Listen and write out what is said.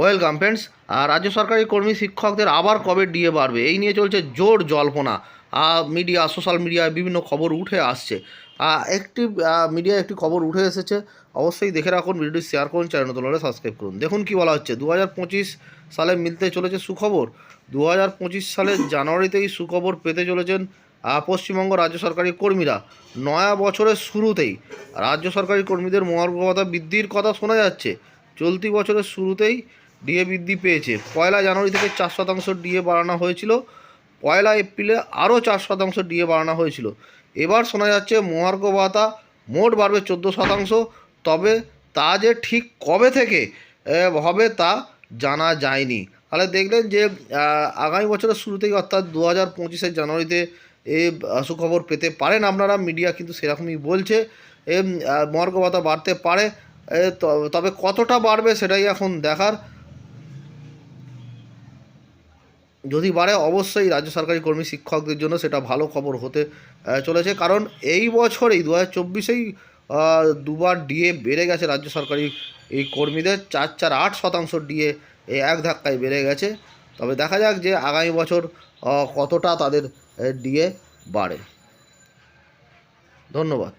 Welcome friends আর রাজ্য সরকারি কর্মী শিক্ষকদের আবার কবে ডিএ বাড়বে? এই নিয়ে চলছে জোর জল্পনা। মিডিয়া, সোশ্যাল মিডিয়ায় বিভিন্ন খবর উঠে আসছে। একটি মিডিয়ায় একটি খবর উঠে এসেছে। অবশ্যই দেখে রাখুন, ভিডিওটি শেয়ার করুন চ্যানেল হলে সাবস্ক্রাইব করুন। দেখুন কি বলা হচ্ছে দু হাজার পঁচিশ সালে মিলতে চলেছে সুখবর। দু হাজার পঁচিশ সালের জানুয়ারিতেই সুখবর পেতে চলেছেন পশ্চিমবঙ্গ রাজ্য সরকারি কর্মীরা। নয়া বছরের শুরুতেই রাজ্য সরকারি কর্মীদের মহার্ঘ ভাতা বৃদ্ধির কথা শোনা যাচ্ছে। চলতি বছরের শুরুতেই ডিএ বৃদ্ধি পেয়েছে। পয়লা জানুয়ারি থেকে চার শতাংশ ডিএ বাড়ানো হয়েছিল। পয়লা এপ্রিলে আরও চার শতাংশ ডিএ বাড়ানো হয়েছিল। এবার শোনা যাচ্ছে মহার্ঘ ভাতা মোট বাড়বে চোদ্দ শতাংশ। তবে তা যে ঠিক কবে থেকে হবে তা জানা যায়নি। তাহলে দেখলেন যে আগামী বছরের শুরুতেই অর্থাৎ দু হাজার পঁচিশের জানুয়ারিতে এ সুখবর পেতে পারেন আপনারা। মিডিয়া কিন্তু সেরকমই বলছে, এ মহার্ঘ ভাতা বাড়তে পারে। তবে কতটা বাড়বে সেটাই এখন দেখার যদি বাড়ে, অবশ্যই রাজ্য সরকারি কর্মী শিক্ষকদের জন্য সেটা ভালো খবর হতে চলেছে। কারণ এই বছরেই দু হাজার চব্বিশেই দুবার ডিএ বেড়ে গেছে রাজ্য সরকারি এই কর্মীদের। চার চার আট শতাংশ ডিএ এক ধাক্কায় বেড়ে গেছে। তবে দেখা যাক যে আগামী বছর কতটা তাদের ডিএ বাড়ে। ধন্যবাদ।